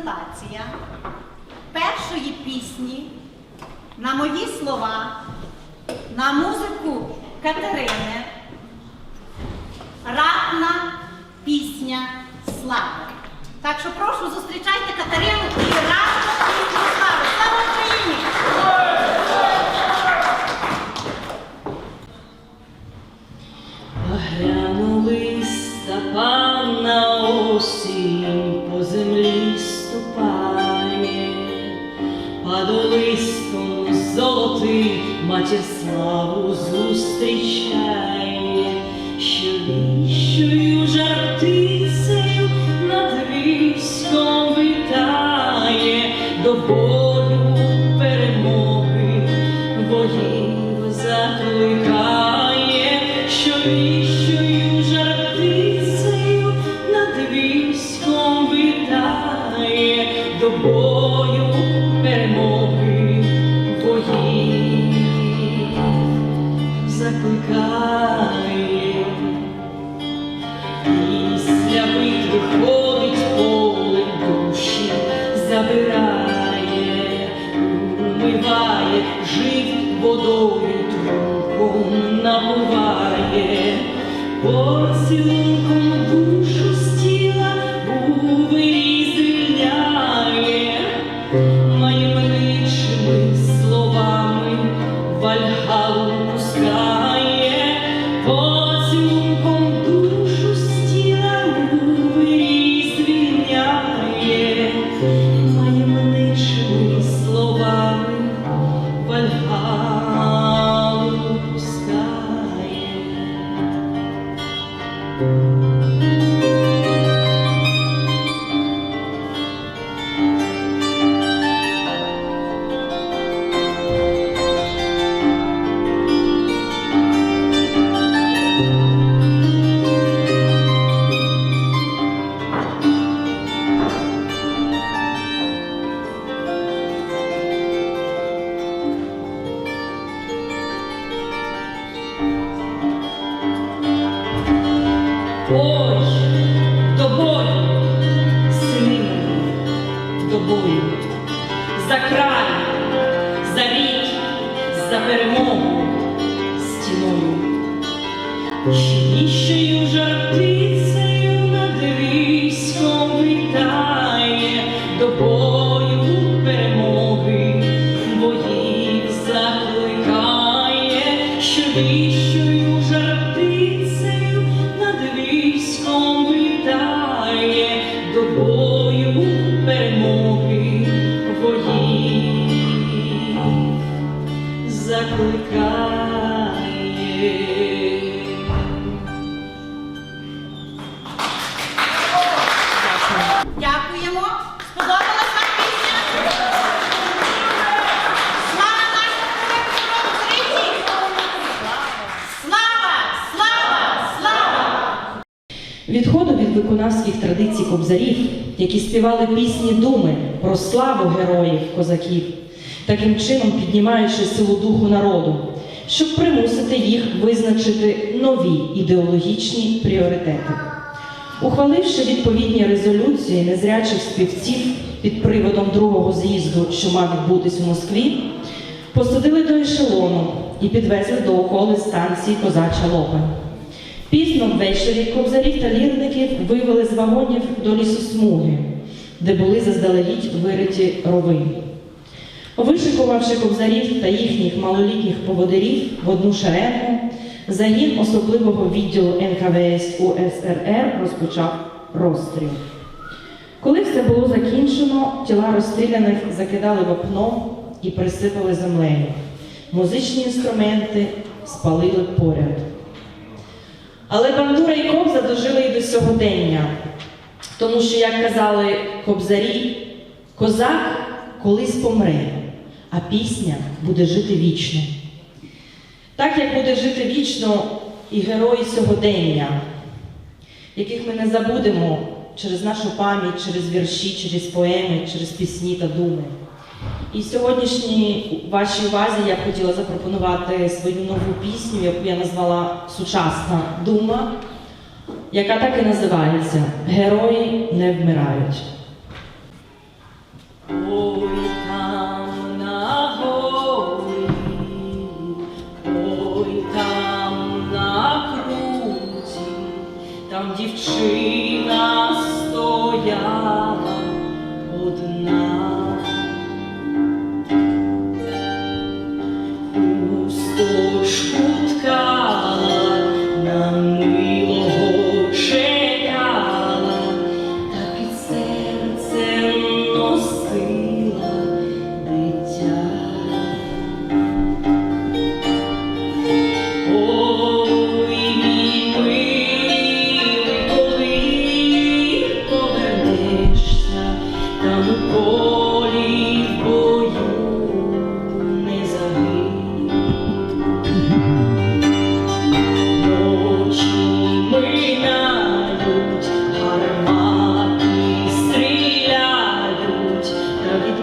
презентація першої пісні на мої слова, на музику Катерини. Ратна пісня слави. Так що прошу зустрічайте Катерину і ратну пісню матір славу зустрічає, що віщою жартицею над військом вітає, до бою Ой, до бою, мої, до за край, за рік, за перемогу стіною. Чищою жартицею над військом вітає, до перемоги воїв закликає, що віщою жартицею Виконавських традицій кобзарів, які співали пісні думи про славу героїв козаків, таким чином піднімаючи силу духу народу, щоб примусити їх визначити нові ідеологічні пріоритети. Ухваливши відповідні резолюції незрячих співців під приводом другого з'їзду, що мав відбутись у Москві, посадили до ешелону і підвезли до околиць станції Козача Лопа. Пізно ввечері кобзарів та лірників вивели з вагонів до лісосмуги, де були заздалегідь вириті рови. Вишикувавши кобзарів та їхніх малолітніх поводирів в одну шеренгу, загін особливого відділу НКВС УСРР розпочав розстріл. Коли все було закінчено, тіла розстріляних закидали в окно і присипали землею. Музичні інструменти спалили поряд. Але бандура і кобза дожили і до сьогодення, тому що, як казали кобзарі, козак колись помре, а пісня буде жити вічно. Так як буде жити вічно і герої сьогодення, яких ми не забудемо через нашу пам'ять, через вірші, через поеми, через пісні та думи. І сьогоднішній вашій увазі я б хотіла запропонувати свою нову пісню, яку я назвала Сучасна дума, яка так і називається Герої не вмирають. Там дівчина стояла одна. полі в бою не загинь. Ночі минають, гармати стріляють, навіть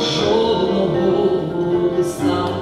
жодного листа.